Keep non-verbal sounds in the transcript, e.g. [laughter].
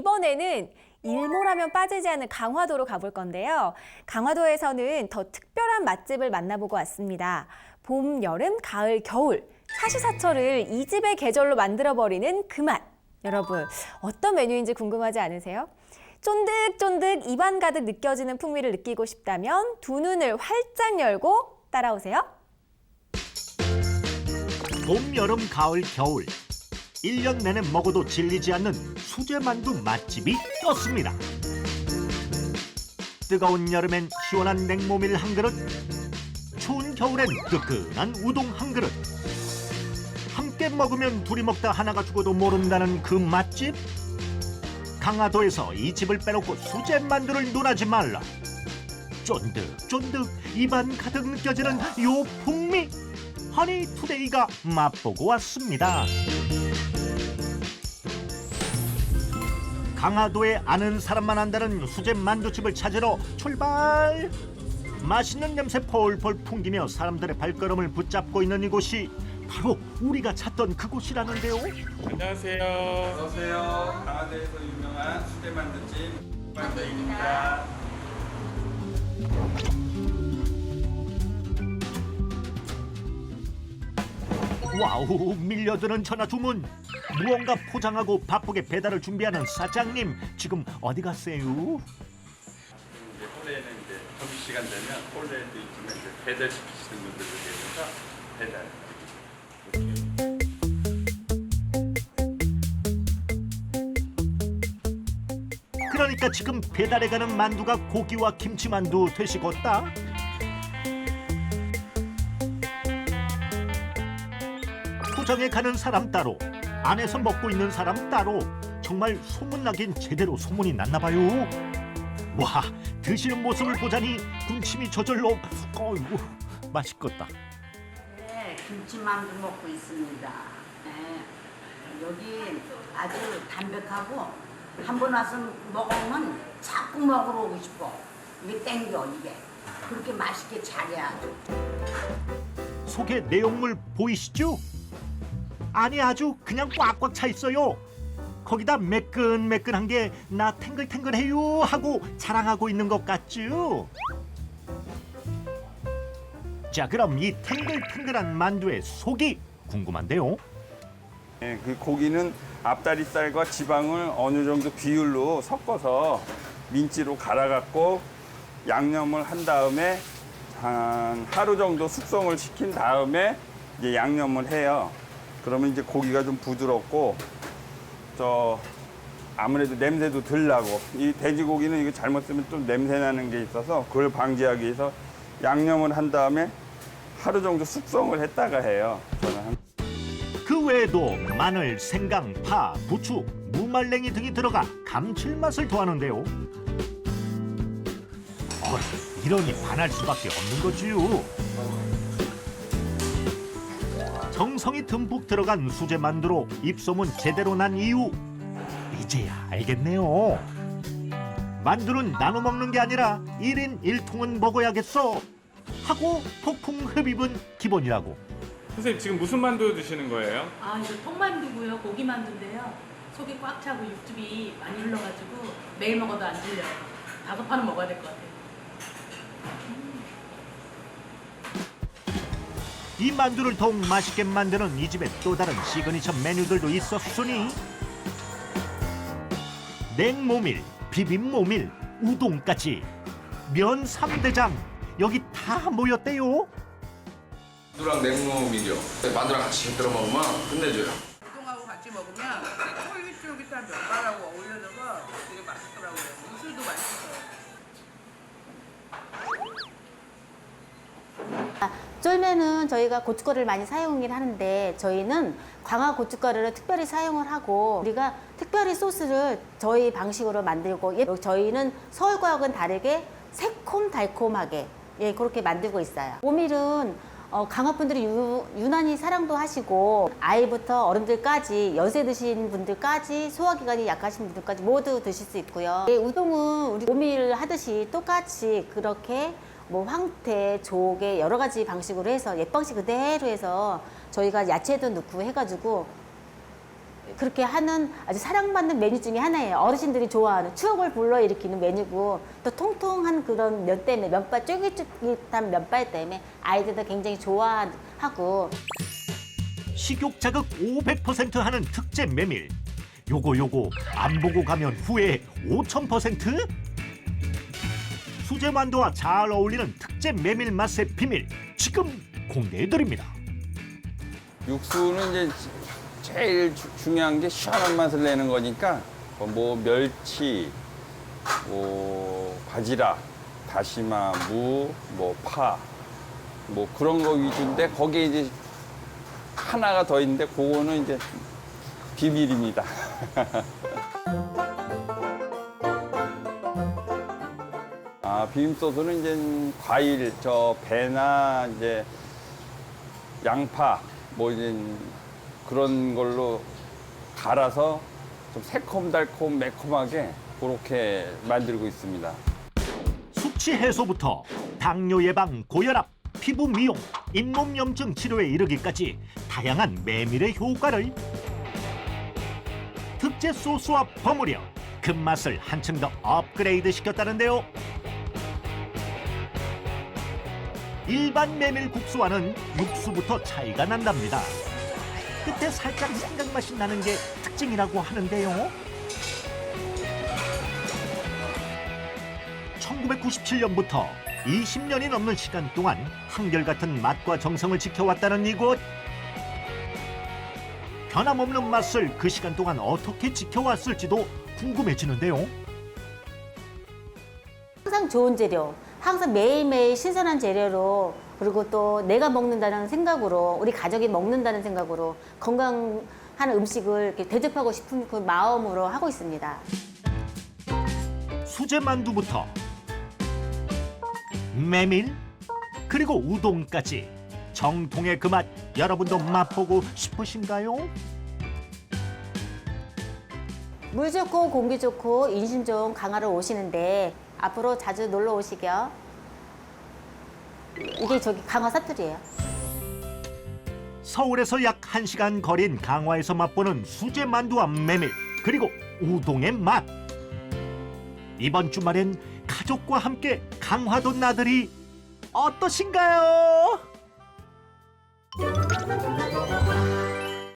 이번에는 일몰하면 빠지지 않는 강화도로 가볼 건데요. 강화도에서는 더 특별한 맛집을 만나보고 왔습니다. 봄, 여름, 가을, 겨울 사시사철을 이 집의 계절로 만들어버리는 그 맛. 여러분 어떤 메뉴인지 궁금하지 않으세요? 쫀득쫀득 입안 가득 느껴지는 풍미를 느끼고 싶다면 두 눈을 활짝 열고 따라오세요. 봄, 여름, 가을, 겨울. 일년 내내 먹어도 질리지 않는 수제만두 맛집이 떴습니다. 뜨거운 여름엔 시원한 냉모밀 한 그릇, 추운 겨울엔 뜨끈한 우동 한 그릇. 함께 먹으면 둘이 먹다 하나가 죽어도 모른다는 그 맛집? 강화도에서 이 집을 빼놓고 수제만두를 논하지 말라. 쫀득쫀득 입안 가득 느껴지는 요 풍미. 허니 투데이가 맛보고 왔습니다. 강화도에 아는 사람만 안다는 수제 만두집을 찾으러 출발. 맛있는 냄새 폴폴 풍기며 사람들의 발걸음을 붙잡고 있는 이곳이 바로 우리가 찾던 그곳이라는데요. 안녕하세요. 어서오세요. 강화도에서 유명한 수제 만두집 만두입니다. 와우 밀려드는 전화 주문. 무언가 포장하고 바쁘게 배달을 준비하는 사장님 지금 어디 갔어요? 이제 홀에는 이제 점심 시간 되면 홀에도 있지만 이제 배달 시키시는 분들도 계셔서 배달. 그러니까 지금 배달해 가는 만두가 고기와 김치 만두 되시겠다. 포장해 가는 사람 따로, 안에서 먹고 있는 사람 따로. 정말 소문나긴 제대로 소문이 났나 봐요. 와, 드시는 모습을 보자니 군침이 저절로 어이구 맛있겠다. 네, 김치만두 먹고 있습니다. 네. 여기 아주 담백하고 한 번 와서 먹으면 자꾸 먹으러 오고 싶어. 이게 땡겨 이게. 그렇게 맛있게 잘해 아주. 속에 내용물 보이시죠? 아니 아주 그냥 꽉꽉 차 있어요. 거기다 매끈매끈한 게 나 탱글탱글해요 하고 자랑하고 있는 것 같죠? 자 그럼 이 탱글탱글한 만두의 속이 궁금한데요. 네, 그 고기는 앞다리살과 지방을 어느 정도 비율로 섞어서 민지로 갈아갖고 양념을 한 다음에 한 하루 정도 숙성을 시킨 다음에 이제 양념을 해요. 그러면 이제 고기가 좀 부드럽고 저 아무래도 냄새도 덜 나고 이 돼지고기는 이거 잘못 쓰면 좀 냄새 나는 게 있어서 그걸 방지하기 위해서 양념을 한 다음에 하루 정도 숙성을 했다가 해요. 저는 한그 외에도 마늘, 생강, 파, 부추, 무말랭이 등이 들어가 감칠맛을 더하는데요. 어, 이러니 반할 수밖에 없는 거지요. 정성이 듬뿍 들어간 수제 만두로 입소문 제대로 난 이유 이제야 알겠네요. 만두는 나눠 먹는 게 아니라 일인일통은 먹어야겠어 하고 폭풍 흡입은 기본이라고. 선생님 지금 무슨 만두 드시는 거예요? 아, 이거 통만두고요. 고기 만두인데요. 속이 꽉 차고 육즙이 많이 흘러가지고 매일 먹어도 안 질려요. 다섯 판은 먹어야 될 것 같아요. 이 만두를 더욱 맛있게 만드는 이 집의 또 다른 시그니처 메뉴들도 있었으니 냉모밀, 비빔모밀, 우동까지 면 삼대장 여기 다 모였대요. 만두랑 냉모밀이요. 만두랑 같이 곁들여 먹으면 끝내줘요. 우동하고 같이 먹으면 쫄면은 저희가 고춧가루를 많이 사용을 하는데 저희는 광화 고춧가루를 특별히 사용을 하고 우리가 특별히 소스를 저희 방식으로 만들고 예, 저희는 서울과는 다르게 새콤달콤하게 예 그렇게 만들고 있어요. 모밀은 어, 강화 분들이 유, 유난히 사랑도 하시고 아이부터 어른들까지 연세 드신 분들까지 소화기관이 약하신 분들까지 모두 드실 수 있고요. 예, 우동은 우리 모밀 하듯이 똑같이 그렇게 뭐 황태, 조개 여러 가지 방식으로 해서 옛 방식 그대로 해서 저희가 야채도 넣고 해가지고 그렇게 하는 아주 사랑받는 메뉴 중에 하나예요. 어르신들이 좋아하는 추억을 불러일으키는 메뉴고 또 통통한 그런 면 때문에 면발 쫄깃쫄깃한 면발 때문에 아이들도 굉장히 좋아하고 식욕 자극 500% 하는 특제 메밀. 요거 요거 안 보고 가면 후회 5000%? 수제 만두와 잘 어울리는 특제 메밀 맛의 비밀 지금 공개해 드립니다. 육수는 이제 제일 주- 중요한 게 시원한 맛을 내는 거니까 뭐 멸치, 뭐 바지락, 다시마, 무, 뭐 파, 뭐 그런 거 위주인데 거기에 이제 하나가 더 있는데 그거는 이제 비밀입니다. [laughs] 아 비빔 소스는 이제 과일 저 배나 이제 양파 뭐 이제 그런 걸로 갈아서 좀 새콤달콤 매콤하게 그렇게 만들고 있습니다. 숙취 해소부터 당뇨 예방, 고혈압, 피부 미용, 잇몸 염증 치료에 이르기까지 다양한 메밀의 효과를 특제 소스와 버무려 그 맛을 한층 더 업그레이드 시켰다는데요. 일반 메밀 국수와는 육수부터 차이가 난답니다. 끝에 살짝 생강 맛이 나는 게 특징이라고 하는데요. 1997년부터 20년이 넘는 시간 동안 한결같은 맛과 정성을 지켜왔다는 이곳. 변함없는 맛을 그 시간 동안 어떻게 지켜왔을지도 궁금해지는데요. 항상 좋은 재료, 항상 매일매일 신선한 재료로 그리고 또 내가 먹는다는 생각으로 우리 가족이 먹는다는 생각으로 건강한 음식을 이렇게 대접하고 싶은 그 마음으로 하고 있습니다. 수제 만두부터 메밀 그리고 우동까지 정통의 그 맛 여러분도 맛보고 싶으신가요? 물 좋고 공기 좋고 인심 좋은 강화로 오시는데 앞으로 자주 놀러 오시겨. 이게 저기 강화 사투리예요. 서울에서 약 1시간 거린 강화에서 맛보는 수제 만두와 메밀 그리고 우동의 맛. 이번 주말엔 가족과 함께 강화도 나들이 어떠신가요?